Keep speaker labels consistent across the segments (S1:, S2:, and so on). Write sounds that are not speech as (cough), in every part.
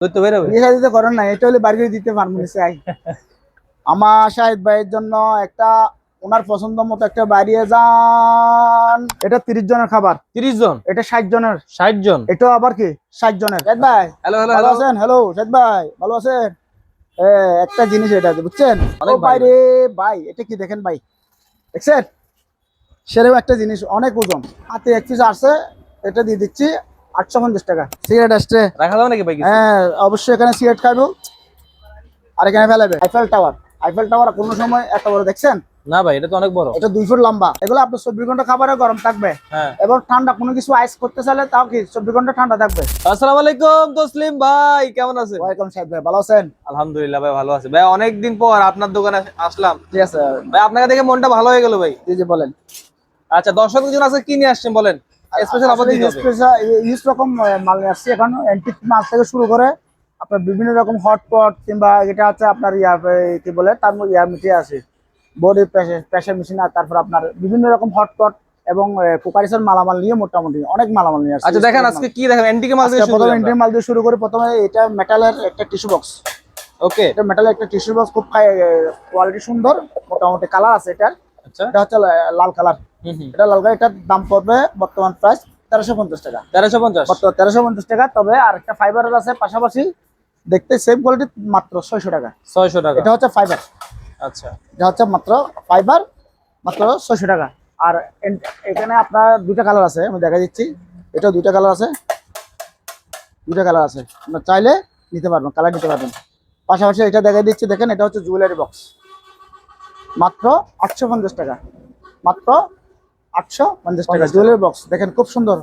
S1: ধরতে বেরোবে
S2: বিয়ে দিতে করেন না এটা হলে বাড়ি দিতে পারব না চাই আমার শাহিদ ভাইয়ের জন্য একটা ওনার পছন্দ মতো একটা বাড়িয়ে যান এটা তিরিশ জনের খাবার।
S1: তিরিশ জন?
S2: এটা ষাট জনের।
S1: ষাট জন?
S2: এটা আবার কি? ষাট জনের। শাহিদ ভাই।
S1: হ্যালো হ্যালো
S2: ভালো আছেন হ্যালো শাহিদ ভাই। ভালো আছেন? একটা জিনিস এটা বুঝছেন? ভাই এটা কি দেখেন ভাই? দেখছেন? সেরকম একটা জিনিস অনেক ওজন। হাতে এক পিস আসছে এটা দিয়ে দিচ্ছি। আটশো পঞ্চাশ টাকা। সিগারেট আসছে।
S1: রাখা যাবে নাকি ভাই
S2: হ্যাঁ অবশ্যই এখানে সিগারেট খাইবো। আর এখানে ফেলাবে আইফেল টাওয়ার আইফেল টাওয়ার কোনো সময় এত বড় দেখছেন?
S1: না ভাই এটা তো অনেক বড়।
S2: এটা দুই ফুট লম্বা। এগুলো আপনার চব্বিশ ঘণ্টা খাবারে গরম থাকবে।
S1: হ্যাঁ।
S2: এবং ঠান্ডা কোনো কিছু আইস করতে চাইলে তাও কি চব্বিশ ঘণ্টা ঠান্ডা থাকবে?
S1: আসসালামু আলাইকুম তসলিম ভাই কেমন আছেন?
S2: ওয়েলকাম সাহেব ভাই ভালো আছেন?
S1: আলহামদুলিল্লাহ ভাই ভালো আছে। ভাই অনেকদিন পর আপনার দোকানে আসলাম।
S2: ঠিক আছে।
S1: ভাই আপনাকে দেখে মনটা ভালো হয়ে গেল ভাই।
S2: জি জি বলেন।
S1: আচ্ছা দর্শক জন আছে কি নিয়ে আসছেন বলেন? স্পেশাল অফার দিতে হবে।
S2: ইউজ রকম মাল নিয়ে আসছি এখন। অ্যান্টিক মাছ থেকে শুরু করে আপনার বিভিন্ন রকম হটপট কিংবা এটা আপনার ইয়া কি বলে তার মধ্যে ইয়া মিটিয়ে আছে বডি প্রেশার প্রেশার মেশিন আর তারপর আপনার বিভিন্ন রকম হটপট এবং কুকারিসের মালামাল নিয়ে মোটামুটি অনেক মালামাল নিয়ে আসছি।
S1: আচ্ছা দেখেন আজকে কি দেখেন অ্যান্টিকে মাল দিয়ে
S2: প্রথমে মাল দিয়ে শুরু করে। প্রথমে এটা মেটালের একটা টিস্যু বক্স
S1: ওকে
S2: এটা মেটালের একটা টিস্যু বক্স খুব কোয়ালিটি সুন্দর মোটামুটি কালার আছে এটা
S1: আচ্ছা
S2: এটা হচ্ছে লাল কালার। এটা লাল কালার এটার দাম পড়বে বর্তমান প্রাইস তেরোশো পঞ্চাশ টাকা।
S1: তেরোশো পঞ্চাশ?
S2: তেরোশো পঞ্চাশ টাকা তবে আরেকটা ফাইবারের আছে পাশাপাশি দেখতে সেম কোয়ালিটি মাত্র ছয়শো টাকা।
S1: ছয়শো টাকা।
S2: এটা হচ্ছে ফাইবার
S1: আচ্ছা।
S2: এটা হচ্ছে মাত্র ফাইবার মাত্র ছয়শো টাকা। আর এখানে আপনার দুইটা কালার আছে আমি দেখা দিচ্ছি। এটা দুইটা কালার আছে। দুইটা কালার আছে। আপনার চাইলে নিতে পারবেন কালার নিতে পারবেন। পাশাপাশি এটা দেখা দিচ্ছি দেখেন এটা হচ্ছে জুয়েলারি বক্স মাত্র আটশো পঞ্চাশ টাকা। মাত্র আটশো পঞ্চাশ টাকা। জুয়েলারি বক্স দেখেন খুব সুন্দর।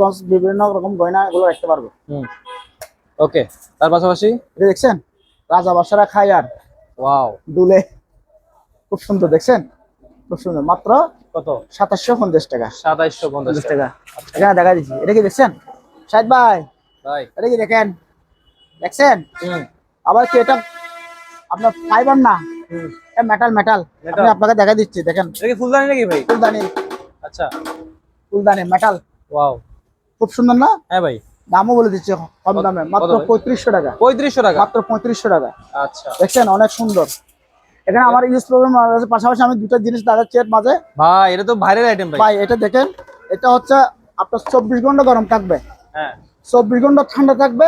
S2: বক্স বিভিন্ন রকম গয়না এগুলো রাখতে পারব।
S1: হুম। ওকে তার পাশাপাশি?
S2: এটা দেখছেন? রাজা বাসারা খায় আর
S1: ওয়াও।
S2: দুলে। খুব সুন্দর দেখছেন? খুব সুন্দর। মাত্র
S1: কত?
S2: সাতাশশো পঞ্চাশ টাকা।
S1: সাতাইশশো পঞ্চাশ
S2: টাকা। এখানে দেখা দিচ্ছি। এটা কি দেখছেন? সাহেদ ভাই।
S1: ভাই।
S2: এটা কি দেখেন? দেখছেন? আবার কি এটা আপনার ফাইবার না? Metal metal? আমি আপনাকে দেখা দিচ্ছি দেখেন।
S1: এটা কি ফুলদানি নাকি ভাই?
S2: ফুলদানি।
S1: আচ্ছা।
S2: ফুলদানি মেটাল
S1: ওয়াও
S2: খুব সুন্দর না?
S1: হ্যাঁ ভাই।
S2: দামও বলে দিচ্ছি কম দামে। মাত্র? পঁয়ত্রিশশো টাকা।
S1: পঁয়ত্রিশশো টাকা?
S2: মাত্র পঁয়ত্রিশশো টাকা।
S1: আচ্ছা।
S2: দেখছেন অনেক সুন্দর। এখানে আমার ইউজ প্রবলেম আছে পাশাপাশি আমি দুটো জিনিস দেখাচ্ছি এর মাঝে।
S1: ভাই এটা তো ভাইরাল আইটেম ভাই।
S2: ভাই এটা দেখেন এটা হচ্ছে আপনার চব্বিশ ঘণ্টা গরম থাকবে।
S1: হ্যাঁ।
S2: চব্বিশ ঘণ্টা ঠান্ডা থাকবে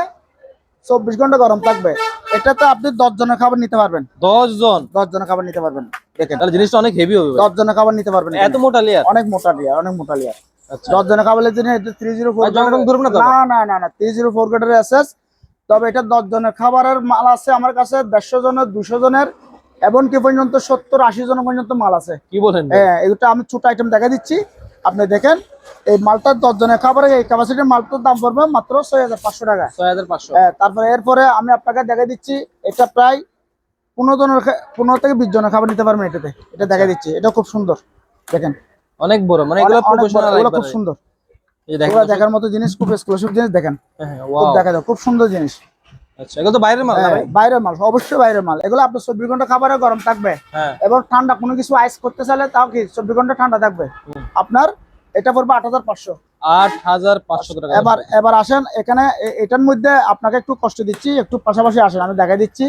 S2: চব্বিশ ঘণ্টা গরম থাকবে। এটাতে আপনি দশ জনের খাবার নিতে পারবেন।
S1: দশ জন
S2: দশ জনের খাবার নিতে পারবেন। দেখেন।
S1: তাহলে জিনিসটা অনেক হেভি হবে।
S2: দশ জনের খাবার নিতে পারবেন
S1: এত। মোটা লেয়ার
S2: অনেক মোটা লিয়ার অনেক মোটা লিয়ার
S1: আচ্ছা।
S2: দশ জনের খাবারের জন্য থ্রি জিরো ফোর
S1: না
S2: না না না না থ্রি জিরো ফোর গ্রেডের এসএস তবে এটা দশ জনের খাবারের মাল আছে আমার কাছে দেড়শো জনের দুশো জনের এমনকি পর্যন্ত সত্তর আশি জন পর্যন্ত মাল আছে।
S1: কি বলেন
S2: হ্যাঁ এটা আমি ছোট আইটেম দেখা দিচ্ছি। আপনি দেখেন এই মালটা দশ জনের খাবারের এই ক্যাপাসিটির মালটার দাম পড়বে মাত্র ছয় হাজার পাঁচশো টাকা।
S1: ছয় হাজার পাঁচশো।
S2: হ্যাঁ, তারপরে এরপরে আমি আপনাকে দেখা দিচ্ছি এটা প্রায় পনেরো জনের পনেরো থেকে বিশ জনের খাবার নিতে পারবেন এটাতে। এটা দেখা দিচ্ছি এটা খুব সুন্দর দেখেন।
S1: অনেক বড় মানে এগুলো
S2: খুব সুন্দর।
S1: এই দেখেন
S2: দেখার মতো জিনিস খুব এক্সক্লুসিভ জিনিস দেখেন।
S1: হ্যাঁ, হ্যাঁ,
S2: খুব দেখা যায় খুব সুন্দর জিনিস।
S1: আচ্ছা এগুলো তো বাইরের মাল না
S2: হ্যাঁ,
S1: ভাই?
S2: বাইরের মাল অবশ্যই বাইরের মাল। এগুলো আপনার চব্বিশ ঘণ্টা খাবারে গরম থাকবে
S1: হ্যাঁ।
S2: এবং ঠান্ডা কোনো কিছু আইস করতে চাইলে তাও কি চব্বিশ ঘণ্টা ঠান্ডা থাকবে? আপনার এটা পড়বে আট হাজার পাঁচশো।
S1: আট হাজার পাঁচশো টাকা।
S2: এবার এবার আসেন এখানে এটার মধ্যে আপনাকে একটু কষ্ট দিচ্ছি একটু পাশাপাশি আসেন আমি দেখা দিচ্ছি।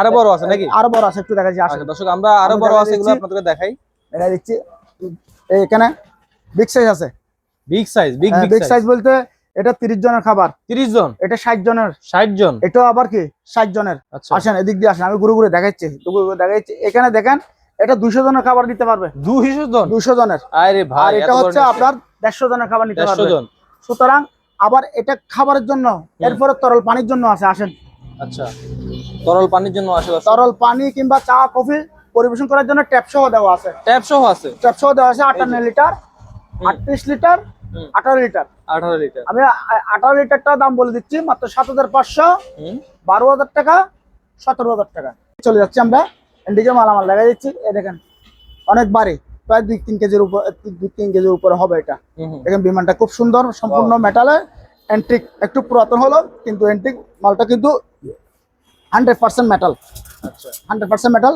S1: আরও বড় আছে নাকি?
S2: আরও বড় আছে একটু দেখা যাচ্ছে আসেন।
S1: আচ্ছা দর্শক আমরা
S2: আরও
S1: বড় আছে এগুলো। আপনাদের দেখাই।
S2: দেখা দিচ্ছি। এখানে বিগ সাইজ আছে।
S1: Big size big
S2: big size বলতে এটা তিরিশ জনের খাবার।
S1: তিরিশ জন?
S2: এটা ষাট জনের।
S1: ষাট জন?
S2: এটা আবার কি? ষাট জনের।
S1: আচ্ছা।
S2: আসেন এদিক দিয়ে আসেন আমি ঘুরে ঘুরে দেখাচ্ছি দেখাচ্ছি। এখানে দেখেন এটা দুইশো জনের খাবার নিতে পারবে।
S1: দুইশো জন?
S2: দুইশো জনের।
S1: আরে
S2: আর
S1: ভাই
S2: এটা হচ্ছে আপনার দেড়শো জনের খাবার নিতে পারবে।
S1: জন।
S2: সুতরাং আবার এটা খাবারের জন্য এরপরে তরল পানির জন্য আছে আসেন।
S1: আচ্ছা। তরল পানির জন্য আসে
S2: তরল পানি কিংবা চা কফি পরিবেশন করার জন্য ট্যাপ সহ দেওয়া আছে।
S1: ট্যাপ সহ আছে?
S2: ট্যাপ সহ দেওয়া আছে আটান্ন লিটার আটত্রিশ লিটার
S1: হুম।
S2: আঠারো লিটার।
S1: আঠারো লিটার।
S2: আমি আঠারো লিটারটা দাম বলে দিচ্ছি মাত্র সাত হাজার পাঁচশো। বারো হাজার টাকা সতেরো হাজার টাকা। চলে যাচ্ছি আমরা এদিকে মালামাল লাগাই দিচ্ছি। এই দেখেন অনেক বাড়ি প্রায় দুই তিন কেজির উপর দুই তিন কেজির উপরে হবে এটা। দেখেন বিমানটা খুব সুন্দর সম্পূর্ণ মেটালে অ্যান্টিক একটু পুরাতন হলো কিন্তু অ্যান্টিক মালটা কিন্তু হান্ড্রেড পার্সেন্ট মেটাল
S1: আচ্ছা।
S2: হান্ড্রেড পার্সেন্ট মেটাল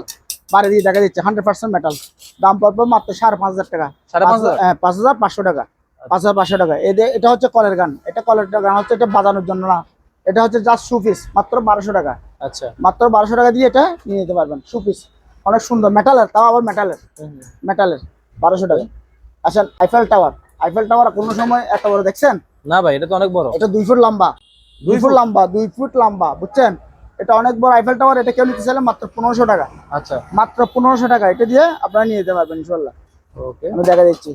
S2: বাড়ি দিয়ে দেখা দিচ্ছে হান্ড্রেড পার্সেন্ট মেটাল দাম পড়বে মাত্র সাড়ে পাঁচ হাজার টাকা।
S1: সাড়ে পাঁচ হাজার?
S2: হ্যাঁ পাঁচ হাজার পাঁচশো টাকা। পাঁচ হাজার পাঁচশো টাকা। এদের এটা হচ্ছে কলের গান। এটা কলের গান হচ্ছে এটা বাজানোর জন্য না। এটা হচ্ছে জাস্ট শু পিস মাত্র বারোশো টাকা।
S1: আচ্ছা।
S2: মাত্র বারোশো টাকা দিয়ে এটা নিয়ে নিতে পারবেন শু পিস অনেক সুন্দর। মেটালের তাও আবার মেটালের মেটালের বারোশো টাকা। আচ্ছা আইফেল টাওয়ার আইফেল টাওয়ার কোনো সময় এত বড় দেখছেন?
S1: না ভাই এটা তো অনেক বড়।
S2: এটা দুই ফুট লম্বা। দুই ফুট লম্বা দুই ফুট লম্বা বুঝছেন? এটা অনেক বড়। আইফেল টাওয়ার এটা কেউ নিতে চাইলে মাত্র পনেরোশো টাকা।
S1: আচ্ছা।
S2: মাত্র পনেরোশো টাকা। এটা দিয়ে আপনারা নিয়ে যেতে পারবেন ইনশাল্লাহ
S1: ওকে
S2: আমি দেখা দিচ্ছি।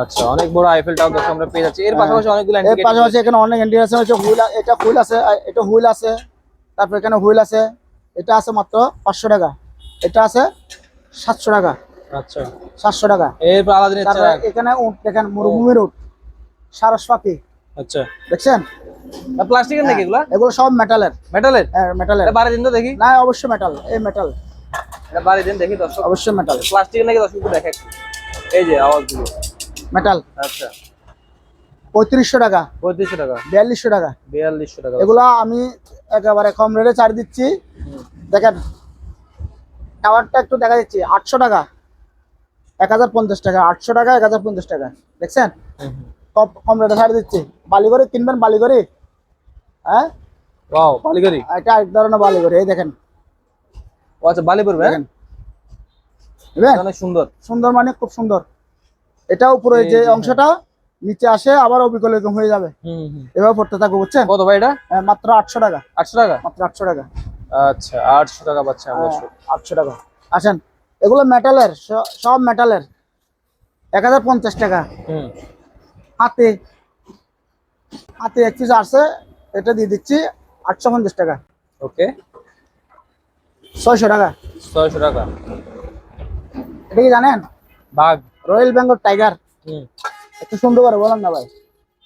S1: আচ্ছা অনেক বড় আইফেল টাওয়ার দর্শক আমরা পেয়ে যাচ্ছি। এর
S2: হ্যাঁ।
S1: পাশাপাশি অনেকগুলো
S2: এর পাশাপাশি এখানে অনেক ইন্ডিকেশন আছে হুইল এটা হুইল আছে এটা হুইল আছে তারপর এখানে হুইল আছে এটা আছে মাত্র পাঁচশো টাকা এটা আছে সাতশো টাকা
S1: আচ্ছা।
S2: সাতশো টাকা।
S1: এরপর
S2: তারপরে
S1: চেরাগ
S2: এখানে উট দেখেন মরুভূমির উট সারস পাখি
S1: আচ্ছা।
S2: দেখছেন?
S1: প্লাস্টিকের নাকি এগুলা?
S2: এগুলো সব মেটালের
S1: মেটালের
S2: মেটালের
S1: এটা বাড়ি দিন তো দেখি।
S2: না অবশ্যই মেটাল এই মেটাল
S1: এটা বাড়ি দিন দেখি দর্শক।
S2: অবশ্যই মেটাল
S1: প্লাস্টিকের নাকি দর্শক দেখে। এই যে আওয়াজ দিল
S2: মেটাল
S1: আচ্ছা।
S2: পঁয়ত্রিশশো টাকা।
S1: পঁয়ত্রিশশো টাকা।
S2: বিয়াল্লিশশো টাকা।
S1: বিয়াল্লিশশো টাকা।
S2: এগুলো আমি একেবারে কম রেটে ছাড় দিচ্ছি। দেখেন টাওয়ারটা একটু দেখা দিচ্ছি। আটশো টাকা। এক হাজার পঞ্চাশ টাকা। আটশো টাকা এক হাজার পঞ্চাশ টাকা। দেখছেন। কম কম রেটে ছাড় দিচ্ছি। বালিগড়ি কিনবেন? বালিগড়ি হ্যাঁ?
S1: ওয়াও বালিগরি
S2: এটা এক ধরনের বালিগড়ি এই দেখেন।
S1: ও আচ্ছা বালি পড়বে হ্যাঁ?
S2: দেখেন।
S1: অনেক সুন্দর।
S2: সুন্দর মানে খুব সুন্দর। এটা উপরে যে অংশটা নিচে আসে আবার অবিকল এরকম হয়ে যাবে। এভাবে পড়তে থাকব বুঝছেন?
S1: কত ভাই এটা?
S2: মাত্র আটশো টাকা।
S1: আটশো টাকা?
S2: মাত্র আটশো টাকা।
S1: আচ্ছা আটশো টাকা পাচ্ছে
S2: আটশো টাকা। আসেন এগুলো মেটালের সব মেটালের এক হাজার পঞ্চাশ টাকা।
S1: হুম।
S2: হাতে হাতে এক পিস আসছে এটা দিয়ে দিচ্ছি আটশো পঞ্চাশ টাকা।
S1: ওকে।
S2: ছয়শো টাকা।
S1: ছয়শো টাকা।
S2: এটা কি জানেন?
S1: বাঘ।
S2: Royal Bengal tiger. একটু সুন্দর করে বলেন না ভাই।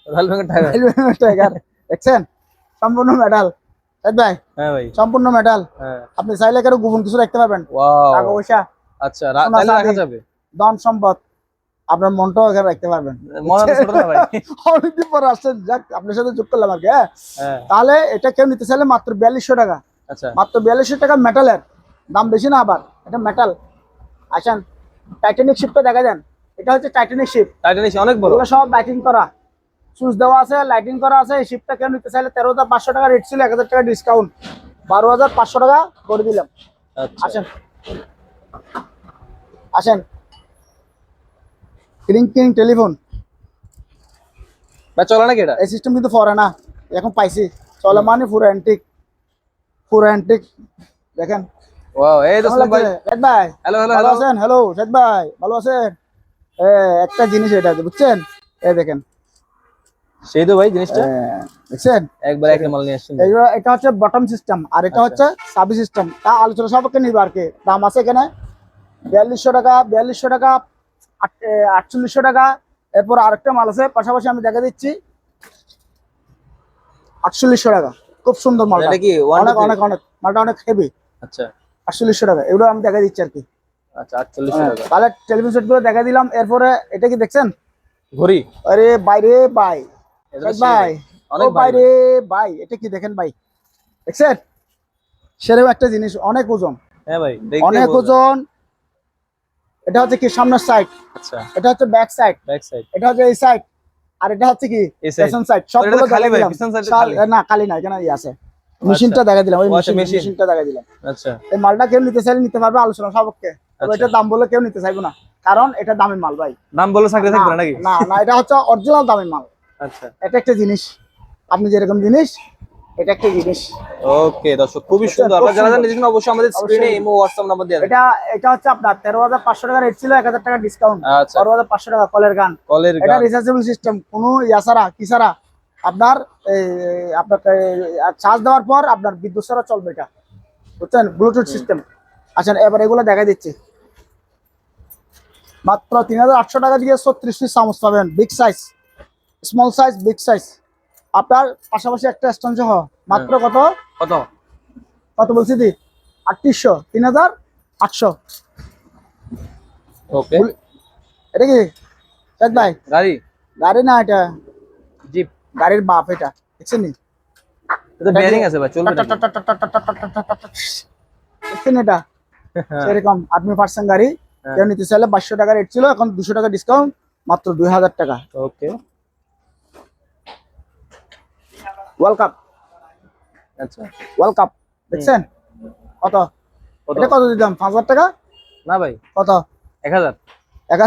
S1: Royal Bengal tiger.
S2: Royal Bengal tiger. দেখছেন? সম্পূর্ণ মেটাল ভাই?
S1: হ্যাঁ ভাই।
S2: সম্পূর্ণ মেটাল
S1: হ্যাঁ।
S2: আপনি চাইলে কারও গোপন কিছু রাখতে পারবেন।
S1: ওয়াও
S2: টাকা পয়সা।
S1: আচ্ছা তাহলে রাখা যাবে?
S2: ধন সম্পদ। আপনার মনটাও এখানে রাখতে পারবেন।
S1: ছোট না ভাই। (laughs)
S2: অনেকদিন পর আসছেন। যাক আপনার সাথে যোগ করলাম আর কি হ্যাঁ?
S1: হ্যাঁ।
S2: তাহলে এটা কেউ নিতে চাইলে মাত্র বিয়াল্লিশশো টাকা।
S1: আচ্ছা।
S2: মাত্র বিয়াল্লিশশো টাকা মেটালের দাম বেশি না আবার। এটা মেটাল আসেন। টাইটানিক শিপটা দেখা যান। এটা হচ্ছে টাইটানিক শিপ
S1: টাইটানিক অনেক বড়।
S2: সব লাইটিং করা। সুইচ দেওয়া আছে লাইটিং করা আছে। এই শিপটা কেউ নিতে চাইলে তেরো হাজার পাঁচশো টাকা রেট ছিল এক হাজার টাকা ডিসকাউন্ট বারো হাজার পাঁচশো টাকা করে দিলাম।
S1: আচ্ছা।
S2: আসেন। আসেন। ক্রিং ক্রিং টেলিফোন
S1: ভাই চলে নাকি এটা?
S2: এই সিস্টেম কিন্তু ফরে না। এখন পাইছি। চলে মানে পুরো অ্যান্টিক পুরো অ্যান্টিক দেখেন।
S1: ওয়াও এই তো ভাই।
S2: শেখ ভাই
S1: হ্যালো হ্যালো
S2: ভালো আছেন? হ্যালো শেখ ভাই ভালো আছেন? একটা জিনিস এটা বুঝছেন? এই দেখেন।
S1: সেই তো ভাই জিনিসটা।
S2: দেখছেন?
S1: একবার একটা মাল নিয়ে আসছেন
S2: এটা হচ্ছে বটম সিস্টেম আর এটা
S1: আচ্ছা।
S2: হচ্ছে সাবি সিস্টেম তা আলোচনা সবকে নিবে আর কি। দাম আছে এখানে বিয়াল্লিশশো টাকা বিয়াল্লিশশো টাকা আট- আটচল্লিশশো টাকা। এরপর আরেকটা মাল আছে পাশাপাশি আমি দেখা দিচ্ছি। আটচল্লিশশো টাকা। খুব সুন্দর মাল
S1: এটা কি
S2: অনেক অনেক অনেক। মালটা অনেক হেভি
S1: আচ্ছা।
S2: আটচল্লিশশো টাকা। এগুলো আমি দেখা দিচ্ছি আর কি।
S1: আচ্ছা আটচল্লিশশো
S2: হ্যাঁ,
S1: টাকা।
S2: তাহলে টেলিভিশন সেটগুলো দেখা দিলাম। এরপরে এটা কি দেখছেন?
S1: ঘড়ি।
S2: আরে বাইরে বাই। ভাই
S1: অনেক
S2: বাইরে ভাই এটা কি দেখেন ভাই? দেখছেন? সেরকম একটা জিনিস অনেক ওজন।
S1: হ্যাঁ ভাই
S2: অনেক ওজন। এটা হচ্ছে কি সামনের সাইড
S1: আচ্ছা।
S2: এটা হচ্ছে ব্যাক সাইড
S1: ব্যাক সাইড
S2: এটা হচ্ছে এই সাইড আর এটা হচ্ছে কি। পেছন সাইড সবগুলো
S1: খালি।
S2: না খালি না এখানে আছে। মেশিনটা দেখা দিলাম ওই
S1: আচ্ছা।
S2: মেশিনটা দেখা দিলাম।
S1: আচ্ছা।
S2: এই মালটা কেউ নিতে চাইলে নিতে পারবে আলোচনা সবকে
S1: আচ্ছা।
S2: এটা দাম বলে কেউ নিতে চাইবে না কারণ এটা দামি মাল ভাই।
S1: নাম বলে চাকরি থাকবে না নাকি?
S2: না না এটা হচ্ছে অরিজিনাল দামি মাল।
S1: আচ্ছা।
S2: এটা একটা জিনিস। আপনি যেরকম জিনিস এটা একটা জিনিস।
S1: ওকে দর্শক খুবই
S2: আচ্ছা,
S1: সুন্দর। আপনারা যারা জানেন দেখুন অবশ্যই আমাদের স্ক্রিনে। ইমো হোয়াটসঅ্যাপ নাম্বার দিয়ে
S2: এটা এটা হচ্ছে আপনার তেরো হাজার পাঁচশো টাকা রেট ছিল এক হাজার টাকা ডিসকাউন্ট
S1: আচ্ছা।
S2: তেরো হাজার পাঁচশো টাকা কলের গান।
S1: কলের
S2: এটা
S1: গান।
S2: রিচার্জেবল সিস্টেম কোনো ইয়া ছাড়া কি ছাড়া? আপনার চার্জ দেওয়ার পর আপনার বিদ্যুৎ ছাড়া চলবে এটা। বুঝছেন? ব্লুটুথ সিস্টেম আচ্ছা এবার এগুলো দেখা দিচ্ছি। মাত্র তিন হাজার আটশো টাকা দিয়ে ছত্রিশ পিস চামচ পাবেন। Big size small size big size আপনার পাশাপাশি একটা স্টোন সহ মাত্র কত?
S1: কত?
S2: কত বলছি দি? আটত্রিশশো তিন হাজার আটশো।
S1: ওকে
S2: এটা কি? শেখ ভাই?
S1: গাড়ি?
S2: গাড়ি না এটা? গাড়ির বাপ এটা দেখছেন নি?
S1: এটা বেয়ারিং আছে ভাই চলবে?
S2: দেখছেন এটা? সেরকম আর্মি পার্সেন্ট গাড়ি
S1: হ্যাঁ।
S2: কেউ নিতে চাইলে বাইশশো টাকা রেট ছিল এখন দুশো টাকা ডিসকাউন্ট মাত্র দুই হাজার টাকা।
S1: ওকে
S2: ওয়ার্ল্ড কাপ
S1: আচ্ছা।
S2: ওয়ার্ল্ড কাপ দেখছেন? কত?
S1: কত?
S2: এটা কত দিতাম পাঁচ হাজার টাকা?
S1: না ভাই।
S2: কত?
S1: এক হাজার।
S2: এক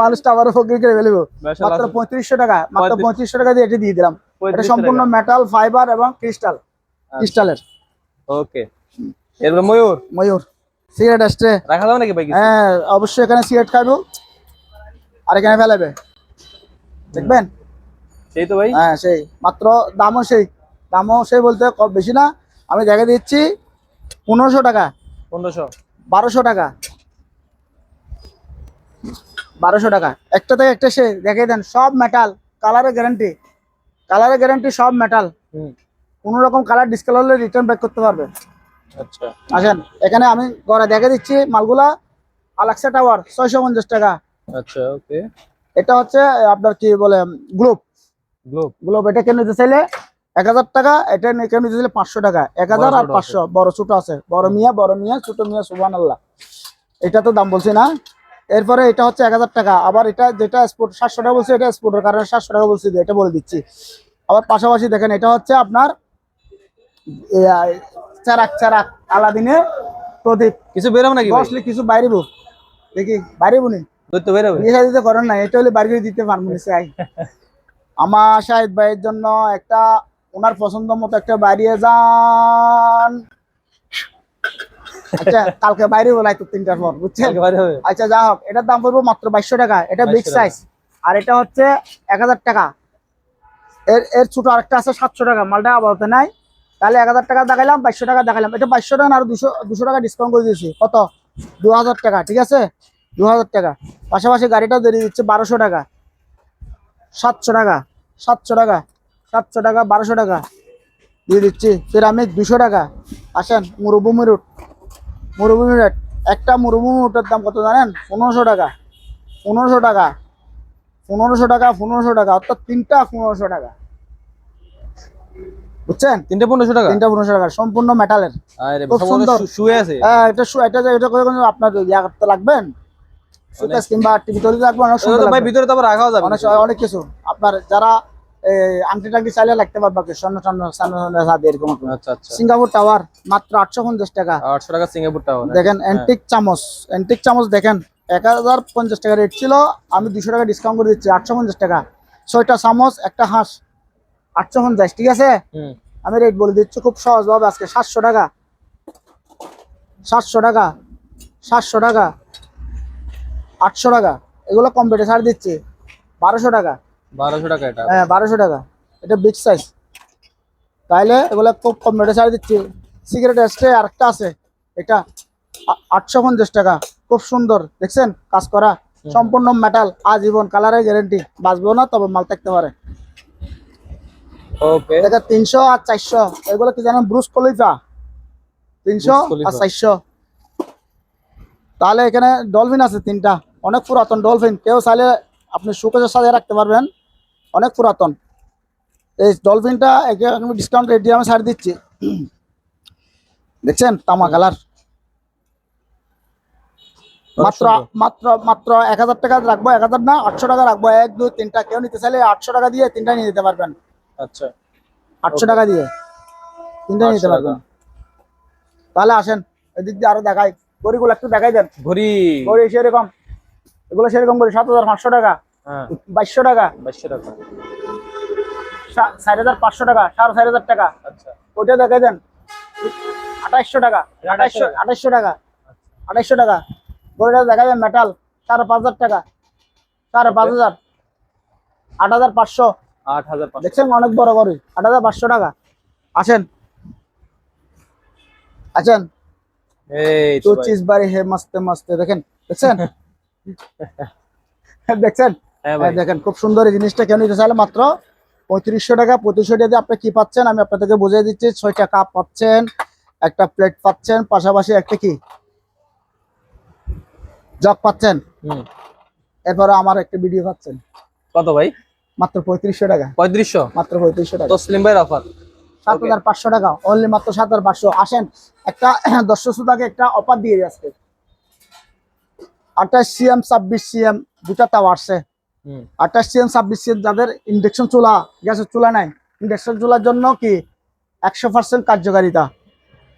S2: মানুষটা আবার ফকির করে ফেলব। মাত্র পঁয়ত্রিশশো টাকা মাত্র
S1: 35
S2: পঁয়ত্রিশশো টাকা দিয়ে এটা দিয়ে দিলাম। এটা সম্পূর্ণ মেটাল ফাইবার এবং ক্রিস্টাল ক্রিস্টালের
S1: ওকে এরপরে ময়ূর।
S2: ময়ূর। সিগারেট আসছে।
S1: রাখা যাবে নাকি ভাই
S2: হ্যাঁ অবশ্যই এখানে সিগারেট আর এখানে ফেলাবে দেখবেন?
S1: সেই তো ভাই।
S2: হ্যাঁ সেই। মাত্র দামও সেই। দামও সেই বলতে বেশি না। আমি দেখে দিচ্ছি পনেরোশো টাকা।
S1: পনেরোশো।
S2: বারোশো টাকা। বারোশো টাকা। একটা থেকে একটা সে দেখে দেন সব মেটাল কালারের গ্যারান্টি কালারের গ্যারান্টি সব মেটাল
S1: হুম।
S2: কোনো রকম কালার ডিসকালার হলে রিটার্ন ব্যাক করতে পারবে।
S1: আচ্ছা।
S2: আসেন এখানে আমি ঘরে দেখে দিচ্ছি মালগুলা আলাক্সা টাওয়ার ছয়শো পঞ্চাশ টাকা।
S1: আচ্ছা ওকে।
S2: এটা হচ্ছে আপনার কি বলে গ্লোব
S1: গ্লোব
S2: গ্লোব এটা কেন নিতে চাইলে? এক হাজার টাকা এটা কেন নিতে চাইলে পাঁচশো টাকা। এক হাজার আর পাঁচশো বড় ছোট আছে। বড় মিয়া বড় মিয়া ছোট মিয়া সুবান আল্লাহ এটা তো দাম বলছি না। এরপরে এটা হচ্ছে এক হাজার টাকা। আবার এটা যেটা স্পোর্ট সাতশো টাকা বলছি এটা স্পোর্টের কারণে সাতশো টাকা বলছি এটা বলে দিচ্ছি। আবার পাশাপাশি দেখেন এটা হচ্ছে আপনার চারাক চারাক আলাদিনে প্রদীপ।
S1: কিছু বেরোবে নাকি
S2: বসলে কিছু বাইরেব দেখি বাইরেব নি?
S1: দৈত্য বেরোবে
S2: বিয়ে শাদিতে করেন না এটা হলে দিতে পারব না চাই। আমার শাহিদ ভাইয়ের জন্য একটা ওনার পছন্দ মতো একটা বাইরে যান। আচ্ছা কালকে বাইরে বলাই তো তিনটার পর বুঝছেন? আচ্ছা যা হোক এটার দাম পড়ব মাত্র বাইশশো টাকা এটা বিগ সাইজ আর এটা হচ্ছে এক হাজার টাকা। এর এর ছোট আরেকটা আছে সাতশো টাকা মালটা আপাতত নাই। তাহলে এক হাজার টাকা দেখাইলাম বাইশশো টাকা দেখাইলাম। এটা বাইশশো টাকা আরও দুশো দুশো টাকা ডিসকাউন্ট করে দিয়েছি। কত? দু হাজার টাকা ঠিক আছে? দু হাজার টাকা। পাশাপাশি গাড়িটা দিয়ে দিচ্ছে বারোশো টাকা। সাতশো টাকা সাতশো টাকা সাতশো টাকা বারোশো টাকা। দিয়ে দিচ্ছি পিরামিড দুশো টাকা। আসেন মরুভূমি রুট মরুভূমি রুট একটা মরুভূমি রুটের দাম কত জানেন? পনেরোশো টাকা। পনেরোশো টাকা। পনেরোশো টাকা পনেরোশো টাকা। অর্থাৎ তিনটা পনেরোশো টাকা। বুঝছেন?
S1: তিনটে পনেরোশো টাকা?
S2: তিনটা পনেরোশো টাকা। সম্পূর্ণ মেটালের খুব সুন্দর।
S1: শু- শুয়ে আছে।
S2: হ্যাঁ এটা শু- এটা এটা করে আপনার ইয়া করতে লাগবেন? সুকেস কিংবা টিভি তৈরি লাগবে অনেক সুন্দর।
S1: ভিতরে তো আবার রাখাও যাবে।
S2: অনেক অনেক কিছু। আপনার যারা আংটি টাংটি চাইলে লাগতে পারবে কি, স্বর্ণ স্বর্ণ স্বর্ণ স্বর্ণ এরকম
S1: আচ্ছা আচ্ছা।
S2: সিঙ্গাপুর টাওয়ার মাত্র আটশো পঞ্চাশ টাকা।
S1: আটশো টাকা সিঙ্গাপুর টাওয়ার।
S2: দেখেন অ্যান্টিক চামচ অ্যান্টিক চামচ দেখেন এক হাজার পঞ্চাশ টাকা রেট ছিল। আমি দুশো টাকা ডিসকাউন্ট করে দিচ্ছি আটশো পঞ্চাশ টাকা। ছয়টা চামচ একটা হাঁস আটশো পঞ্চাশ ঠিক আছে? আমি রেট বলে দিচ্ছি খুব সহজভাবে আজকে। সাতশো টাকা। সাতশো টাকা। সাতশো টাকা। আটশো টাকা। এগুলো কম্পিউটার ছাড় দিচ্ছি। বারোশো টাকা।
S1: বারোশো টাকা এটা।
S2: হ্যাঁ বারোশো টাকা। এটা বিগ সাইজ তাইলে এগুলো খুব কম রেটে ছাড় দিচ্ছি। সিগারেট এসছে আরেকটা আছে। এটা আটশো পঞ্চাশ টাকা। খুব সুন্দর। দেখছেন? কাজ করা। সম্পূর্ণ মেটাল আজীবন কালারের গ্যারেন্টি বাঁচবেও না তবে মাল থাকতে পারে।
S1: ওকে
S2: এটা তিনশো আর চারশো। এগুলো কি জানেন? ব্রুস কলিফা তিনশো আর চারশো। তাহলে এখানে ডলফিন আছে তিনটা। অনেক পুরাতন ডলফিন কেউ চাইলে আপনি সুকেজের সাথে রাখতে পারবেন। অনেক পুরাতন। এই ডলফিনটা একে আমি ডিসকাউন্ট রেট দিয়ে আমি ছাড় দিচ্ছি। দেখছেন? তামা কালার। মাত্র মাত্র মাত্র এক হাজার টাকা রাখব এক হাজার না আটশো টাকা রাখব। এক দুই তিনটা। কেউ নিতে চাইলে আটশো টাকা দিয়ে তিনটা নিয়ে যেতে পারবেন।
S1: আচ্ছা।
S2: আটশো টাকা দিয়ে তিনটা নিতে
S1: 800
S2: পারবেন। তাহলে আসেন এদিক দিয়ে আরও দেখাই। গড়িগুলো একটু দেখাই দেন।
S1: ঘড়ি।
S2: গড়ি সেরকম। এগুলো সেরকম গড়ি সাত হাজার পাঁচশো টাকা। বাইশশো টাকা?
S1: বাইশশো টাকা।
S2: সা- চার হাজার পাঁচশো টাকা সাড়ে চার হাজার টাকা।
S1: আচ্ছা।
S2: ওইটা দেখাই দেন। আঠাইশশো টাকা আঠাইশশো আঠাইশশো টাকা আঠাইশশো টাকা। গড়িটা দেখা যায় মেটাল সাড়ে পাঁচ হাজার টাকা সাড়ে পাঁচ হাজার আট হাজার পাঁচশো।
S1: আট হাজার
S2: দেখছেন অনেক বড় গড়ি আট হাজার পাঁচশো টাকা। আসেন। আছেন
S1: এই
S2: তো
S1: তো
S2: চিজ বাড়ি হে মস্তে মস্তে দেখেন। দেখছেন? (laughs) দেখছেন?
S1: হ্যাঁ
S2: হ্যাঁ, দেখেন খুব সুন্দর এই জিনিসটা কেন নিতে চাইলে মাত্র পঁয়ত্রিশশো টাকা পঁয়ত্রিশশো টাকা আপনি কি পাচ্ছেন? আমি আপনাদেরকে বুঝিয়ে দিচ্ছি ছয়টা কাপ পাচ্ছেন একটা প্লেট পাচ্ছেন পাশাপাশি একটা কি? জগ পাচ্ছেন? এরপরে আমার একটা ভিডিও পাচ্ছেন।
S1: কত ভাই?
S2: মাত্র পঁয়ত্রিশশো টাকা।
S1: পঁয়ত্রিশশো?
S2: মাত্র পঁয়ত্রিশশো টাকা।
S1: তসলিম ভাইয়ের অফার
S2: সাত হাজার পাঁচশো টাকা অনলি মাত্র সাত হাজার পাঁচশো। আসেন একটা (clears throat) দর্শক শ্রোতাকে একটা অফার দিয়ে যাচ্ছে আঠাশ সিএম ছাব্বিশ সিএম দুটা তাও আসছে আঠাশ সিএম ছাব্বিশ সিএম যাদের ইন্ডাকশন চুলা গ্যাসের চুলা নাই ইন্ডাকশন চুলার জন্য কি একশো পার্সেন্ট কার্যকারিতা।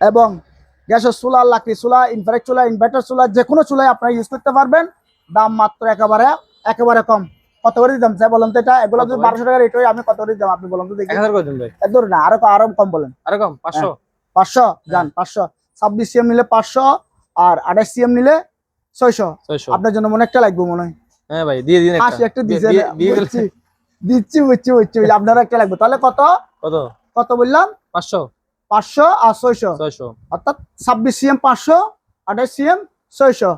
S2: এবং গ্যাসের চুলা লাকড়ি চুলা ইনভার্টার চুলা ইনভার্টার চুলা যে কোনো চুলাই আপনারা ইউজ করতে পারবেন। দাম মাত্র একেবারে একেবারে কম। কত করে দিতাম স্যার বলেন তো এটা? এগুলো যদি বারোশো টাকা রেট হয় আমি কত করে দিতাম আপনি বলেন তো দেখি। ধরুন না আরও আরও কম বলেন।
S1: আরে কম পাঁচশো?
S2: পাঁচশো যান পাঁচশো। ছাব্বিশ সিএম নিলে পাঁচশো আর আঠাশ সিএম নিলে ছয়শো। আপনার জন্য মনে একটা লাগবে মনে হয়।
S1: হ্যাঁ ভাই দিয়ে দিন
S2: একটা। দিচ্ছি। বুঝছি বুঝছি বুঝছি। আপনার একটা লাগবে? তাহলে কত?
S1: কত?
S2: কত বললাম?
S1: পাঁচশো।
S2: পাঁচশো আর ছয়শো।
S1: ছয়শো।
S2: অর্থাৎ ছাব্বিশ সিএম পাঁচশো আঠাশ সিএম ছয়শো।